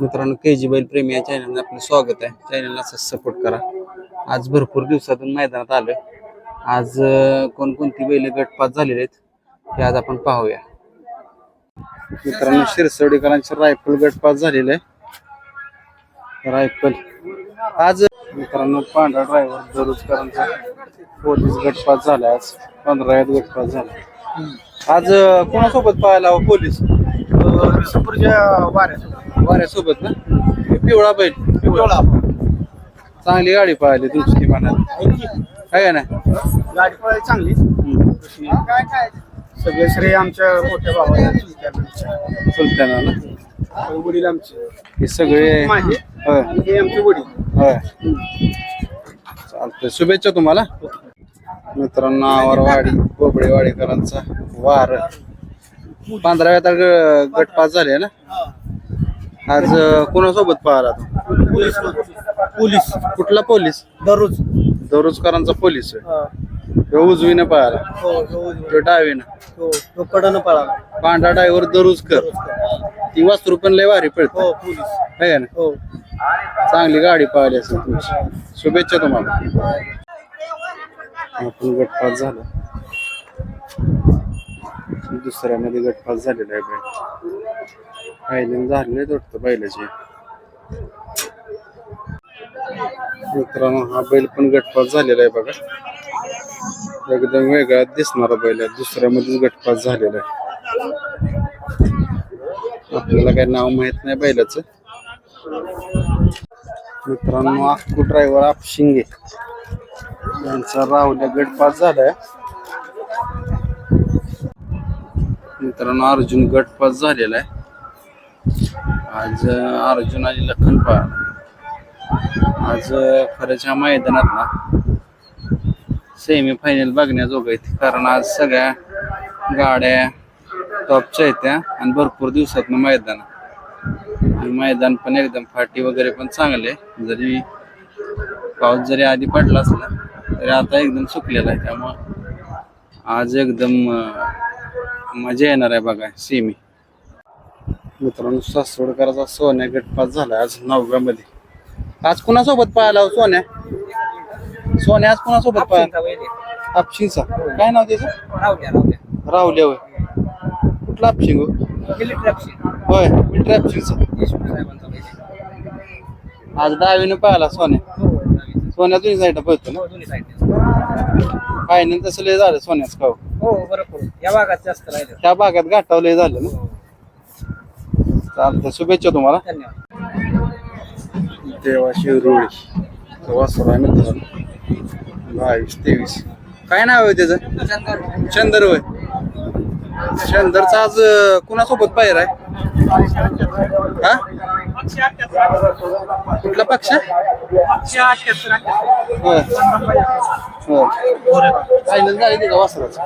मित्रांनो के जी बैल प्रेमी या चॅनलमध्ये आपलं स्वागत आहे. चॅनलला असं सपोर्ट करा. आज भरपूर दिवसातून मैदानात आलोय. आज कोणकोणती बैल गटपात झालेले आहेत ते आज आपण पाहूया. मित्रांनो शिरसवडीकरांचे रायफल गटपात झालेले आहे. रायफल. आज मित्रांनो पांढरा ड्रायव्हर दरोजकरांचा पोलीस गटपात झाला आज. पंधरा गटपात झाला. आज कोणासोबत पाहायला हवं पोलीस? विष्णुपूरच्या वाऱ्यासोबत ना? हे पिवळा बैल पिवळा. चांगली गाडी पाहिली तुमची ती म्हणाल आहे ना गाडी पळायला चांगली. काय काय? सगळे श्रेय आमच्या मोठ्या भावाला. चुलत्याला ना? वडील आमचे. हे सगळे हे आमचे वडील. चालतंय. शुभेच्छा तुम्हाला. मित्रांनो आवरवाडी बोबडेवाडीकरांचा वार. पंधराव्या तर गटपास झाले ना? आज अं, कोणासोबत पाहिला तू? Police police. कुठला पोलीस? दररोज दरोजकरांचा पोलीस आहे. ह्यो उजवीने पाहिला. हो हो ह्यो डावीनं. हो तो कडनं पळाला पांढरा ड्रायव्हर दरोजकर ती वासरू पण लय भारी पडते हो पोलीस. आहे ना हो. चांगली गाडी पाहिली असेल तुमची. शुभेच्छा तुम्हाला. आपण गटपास झाला. दुसऱ्यामध्ये गटपास झालेला आहे. बैल पहिल्यांदा झालेले वाटतं बैलाचे. मित्रांनो हा बैल पण गटपास झालेला आहे बघा. एकदम वेगळा दिसणारा बैल आहे. दुसऱ्यामध्येच गटपास झालेला आहे. आपल्याला काही नाव माहीत नाही बैलाचं. मित्रांनो अक्कू ड्रायव्हर आपशिंगे यांचा राहुल्या गटपास झालाय. मित्रांनो अर्जुन गटपास झालेला आहे. आज अं, अर्जुन आणि लखन पळाला आज खऱ्याच्या मैदानात ना सेमी फायनल बघण्याजोगं येते कारण आज सगळ्या गाड्या टॉपच्या आहेत त्या आणि भरपूर दिवसात मैदान आणि मैदान पण एकदम फाटी वगैरे पण चांगले जरी पाऊस जरी आधी पडला असला तरी आता एकदम सुकलेला आहे. त्यामुळं आज एकदम मजा येणार आहे बघा सेमी मित्रांनो सासवडकराचा सोन्या गटपास झाला आज नवव्यामध्ये आज कुणासोबत पाहायला हो सोन्या? सोन्या आज कुणासोबत पाहायला? आपशिंगचा काय नाव त्याचं? राहुल्या होय. कुठला आपशिंग हो? होय मी ट्रॅपशिंगचा आज डावीनं पाहिला सोन्या. सोन्या दोन्ही साईडला पळतो ना? फायनल तसं लय झालं सोन्याच खाऊ हो? बरोबर या भागात जास्त राहिले. त्या भागात गाठाव लय झालं ना? चालतं शुभेच्छा तुम्हाला. धन्यवाद. देवा शिवरुळी वासरा मित्रांनो बावीस तेवीस. काय नाव आहे त्याचं? चंदर होय चंदरचा आज अं, कुणासोबत पायर आहे? हा? कुठला पक्ष? फायनल झाली ते का वासराचं.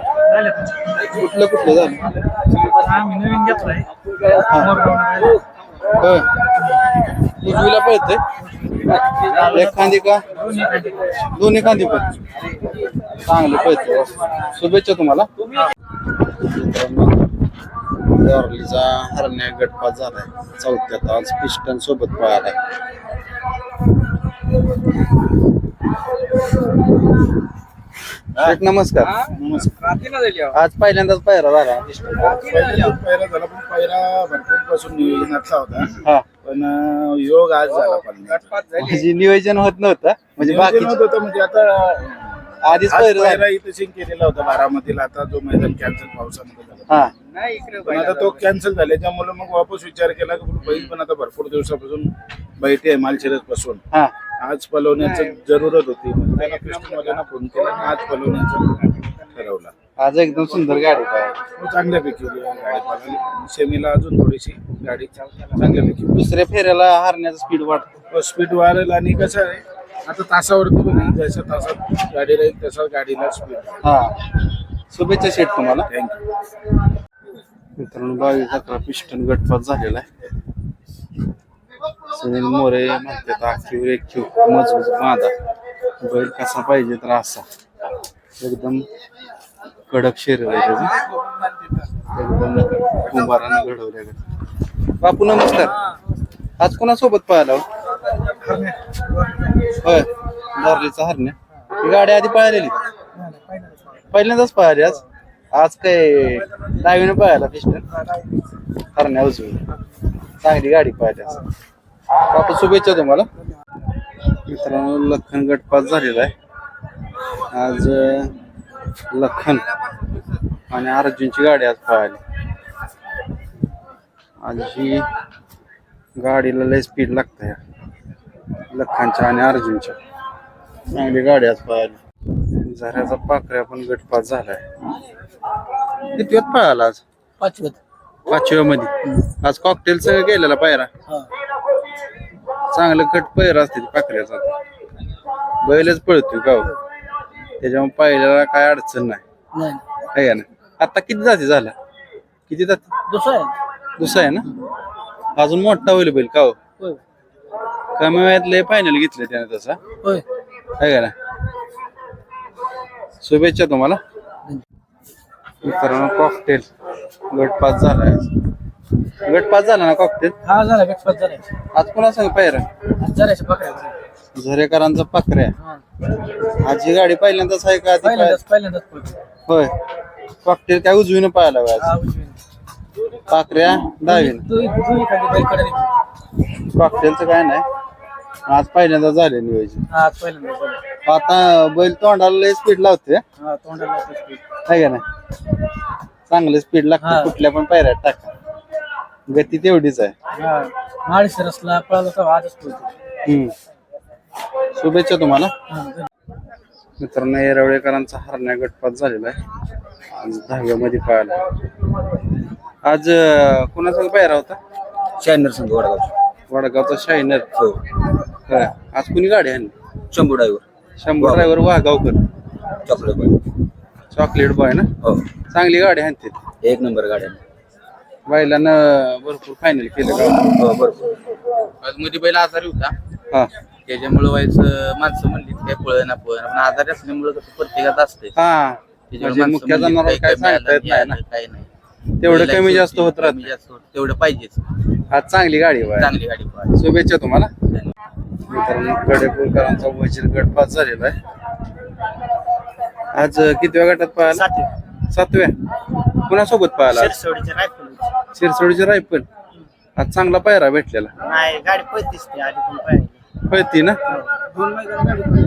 कुठलं कुठलं झालं? आम्ही नवीन घेतलाय. होय. उजवीला पळतंय एक खांदी का? दोन्ही खांदी. पण. चांगले पळते शुभेच्छा तुम्हाला. डॉर्लीचा हरण्या गटपात झालाय. चौथ्यात आज पिस्टन सोबत पळालाय. शेठ, नमस्कार. आज पहिल्यांदाच पायरा झाला. पहिला झाला पण पहिला भरपूरपासून नियोजनातला होता. हा. पण अं, योग आज झाला पण म्हणजे नियोजन होत नव्हतं. म्हणजे बाकी होत होतं म्हणजे आता आधीच झालं. इथं सिंग केलेला होता बारामतीला. आता जो मैदान कॅन्सल पावसामध्ये झाला. हा. पण आता तो कॅन्सल झाल्याच्यामुळे मग वापस विचार केला की बैल पण आता भरपूर दिवसापासून बैठे आहे मालशिरसपासून. हा. आज पलवण्याचं जरूरत होती. मग त्याला फोन केला आणि आज पलवण्याचं ठरवलं. आज एकदम सुंदर गाडी पाहिजे हो, चांगल्यापैकी गाडी पळाली. सेमीला अजून थोडीशी गाडी चांगल्यापैकी दुसऱ्या फेऱ्याला हारण्याचा स्पीड वाढतो. स्पीड वाढेल आणि कसं आहे आता तासावरती बघा जसं तासात गाडी राहील तसं गाडीला स्पीड हा. शुभेच्छा शेठ तुम्हाला. थँक्यू मित्रांनो बावीस अकरा पिस्टन गटपात झालेला आहे. सुनील मोरे म्हणतात आखीवर एक खेळ मजबूत मादा बैल कसा पाहिजे तर असा. एकदम कडक शरीर आहे त्याचं. एकदम कुंभारानं घडवल्या. बापू नमस्कार. आज कोणासोबत पळाला हो? होय. धरलीचा हरण्या. ही गाडी आधी पळालेली का? पहिल्यांदाच पळाली आज. आज काय डावीने पळायला पिस्टन हरण्या उजवी. चांगली गाडी पळाली आज. बापू शुभेच्छा तुम्हाला. मित्रांनो लखन गटपास झालेला आहे. आज अं, लखन आणि अर्जुनची गाडी आज पळाली. आज ही गाडीला लय स्पीड लागतं. या लखांच्या आणि अर्जुनच्या. चांगली गाडी आज पळाली झऱ्याचा पाकऱ्या पण गटपास झालाय. किती वेळ पळाला आज? पाचवत पाचव्या मध्ये आज कॉकटेल सगळं केलेला पायरा. चांगलं कट पैर असते पाकऱ्याचा बैलच पळतोय का हो? त्याच्यामुळे पाहिल्याला काय अडचण नाही. नाही. आहे का ना आता किती जाती झाला? किती जाती? दुसरा आहे. दुसरा आहे ना? अजून मोठा होईल बैल का हो? कमी वयात लय फायनल घेतले त्याने तसा. होय. आहे का ना शुभेच्छा तुम्हाला. मित्रांनो कॉकटेल गटपास झालाय. गटपास झाला ना कॉकटेल हा झाला. बेक्सपात झाला आज कोणा सांग पायरा पकडायचं झरेकरांचा पाकऱ्या. हा. आज ही गाडी पहिल्यांदाच आहे का आधी पाय- पहिल्यांदाच पहिल्यांदाच पळतो. होय. कॉकटेल काय उजवीनं पाहायला हा आज? उजवीने. पाकऱ्या डावीनं. बैलकडे निघतो. कॉकटेलचं काय नाही. आज पहिल्यांदा झाले नियोजन हा झाला. आता बैल तोंडाला लय स्पीड लावते हा तोंडाला speed. आहे का नाही? चांगलं स्पीड लागतं हा. कुठल्या पण पायऱ्यात टाका. गती तेवढीच आहे. हा रसला पळाला तर आजच पळतो. हम्म. शुभेच्छा तुम्हाला. हा, धन्यवाद. मित्रांनो येरवळेकरांचा हरण्या गटपात झालेला आहे. आज दहाव्यामध्ये पाहायला आज अं, कोणाचा पायरा होता? शायनर संघ वडगाव वडगावचा शायनर. हो. होय. आज कुणी गाडी आणली? शंभू ड्रायव्हर शंभर driver Waghavkar. Chocolate boy chocolate boy ना? हो. चांगली गाडी आणते. एक नंबर गाड्या बैलानं भरपूर फायनल केलं का हो बरोबर आज मध्ये बैल आजारी होता. हा. त्याच्यामुळे व्हायचं माणसं म्हणली काय पळ ना पळ पण आजारी असल्यामुळे कसं प्रत्येकात असते हा. त्याच्यामुळे म्हणजे मुख्य जनावर काय कमी आलं, सांगता येत हे नाही ना. आलं, काही नाही. तेवढं बैलाची कमी जास्त होती, होत राहत. जास्त होत तेवढं पाहिजेच. आज चांगली गाडी आहे बाय. चांगली गाडी. शुभेच्छा तुम्हाला. मित्रांनो गडेपूरकरांचा वजीर गट पास झालेला आहे. आज कितव्या गटात पाहायला? सातवे. सातव्या. कुणासोबत रायफल शिरसोडीची रायफल. आज चांगला पायरा भेटलेला. पाहिली. पळती ना? दोन मैदान गाडी पळली.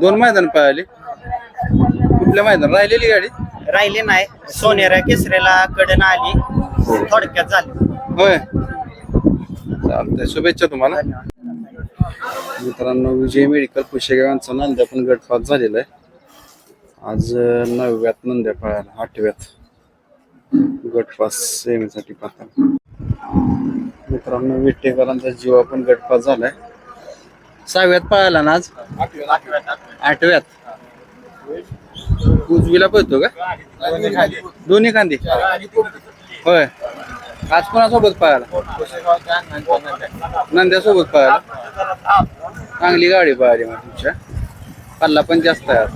दोन मैदान पाहिले. कुठल्या मैदान? राहिलेली गाडी? राहिले नाही. सोनेरा केसरेला कडन आली. थोडक्यात झाली. होय. चालतंय. शुभेच्छा तुम्हाला. मित्रांनो विजय मेडिकल पुशेगावांचा नंद्या पण गटपात झालेला आहे. आज नवव्यात नंद्या पळायला आठव्यात गटपास सेमीसाठी पाहता मित्रांनो विटेकरांचा जीवा पण गटपास झालाय. सहाव्यात पळाला ना आज? आठव्यात. उजवीला पळतो का? दोन्ही खांदी. होय. आज कोणासोबत पळाला? नंद्यासोबत पळाला. चांगली गाडी पळाली मग तुमच्या. पल्ला पण जास्त आहे आज.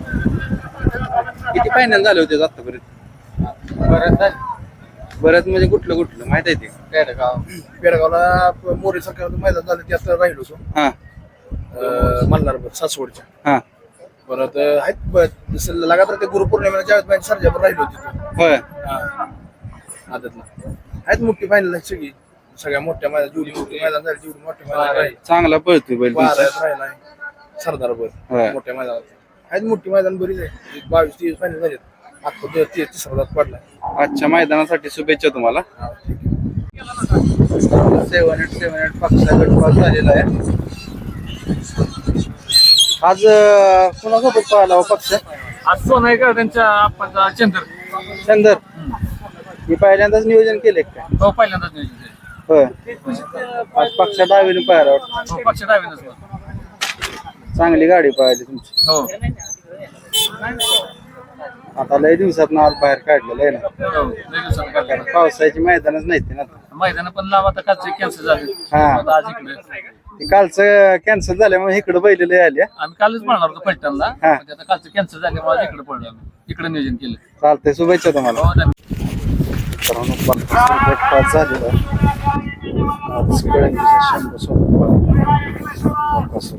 किती फायनल झाले होते आतापर्यंत? बरंच म्हणजे कुठलं कुठलं माहीत आहे ते? पेडगाव. पेडगावला मोरे सरकार मैदान झालं त्यात राहिलो होतो. हा. अं, मल्हार सासवडच्या. हा. परत अं, आहेत ब- जसं लगातार ते गुरुपौर्णिमेला ज्यावेळेस माझी सरजावर राहिलो होतो. होय. आदतला. आहेत मोठी फायनल सगळी. सगळ्या मोठ्या मैदान जेवढी मोठी मैदान झाली जेवढी मोठ्या मैदान राहील. चांगला पळतोय बैल तुमचा. बारात राहिलाय सरदार होय. बर मोठ्या मैदानात. आहेत मोठी मैदान बरीच आहे. एक बावीस तीस फायनल झालेत. आता ते तीस तिसरा पडलाय आजच्या मैदानासाठी शुभेच्छा तुम्हाला. आहे. सेवन एट सेवन एट पक्षा गटपास झालेला आहे. आज अं, कोणासोबत पळाला हो पक्ष? आज सोनाईकर त्यांच्या आप्पाचा चंद्र? चंदर. मी पहिल्यांदाच नियोजन केले काय हो पहिल्यांदाच नियोजन केलं. होय. आज पक्षा डावीने पाहायला वाटतं. हो पक्ष डावीनच बघ. चांगली गाडी पाहिली तुमची. हो. आता लय दिवसात आज बाहेर काढलेलं आहे ना. हो लय दिवसानं काय कारण पावसाची मैदानच नाही ते ना. मैदान पण लावा आता कालचे कॅन्सल झाले. हा. आता आज इकडे. ते कालचं कॅन्सल झाल्यामुळे इकडे बैल लय आल्या आम्ही कालच पळणार होतो फलटणला. हा. आता कालचं कॅन्सल झाल्यामुळे आज इकडे पडलो आम्ही इकडे नियोजन केलं. चालतंय शुभेच्छा तुम्हाला. हो धन्यवाद. मित्रांनो, झालेला आहे. This grand musician was also.